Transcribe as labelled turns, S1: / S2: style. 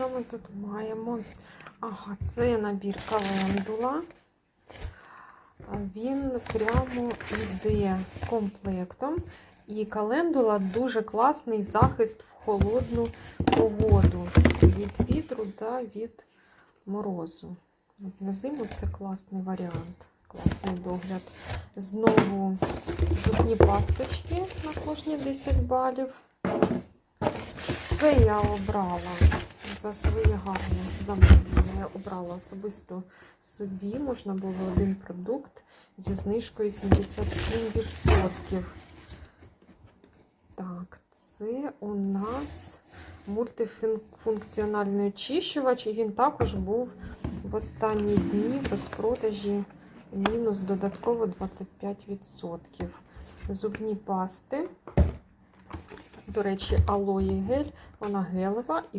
S1: що ми тут маємо? Ага, це набір календула. Він прямо йде комплектом. І календула дуже класний захист в холодну погоду від вітру та від морозу. На зиму це класний варіант, класний догляд. Знову зубні пасточки на кожні 10 балів. Це я обрала за свої гарні замовлення. Я обрала особисто собі. Можна було один продукт зі знижкою 77%. Так, це у нас мультифункціональний очищувач, і він також був в останні дні в розпродажі мінус додатково 25%. Зубні пасти. До речі, алої гель, вона гелева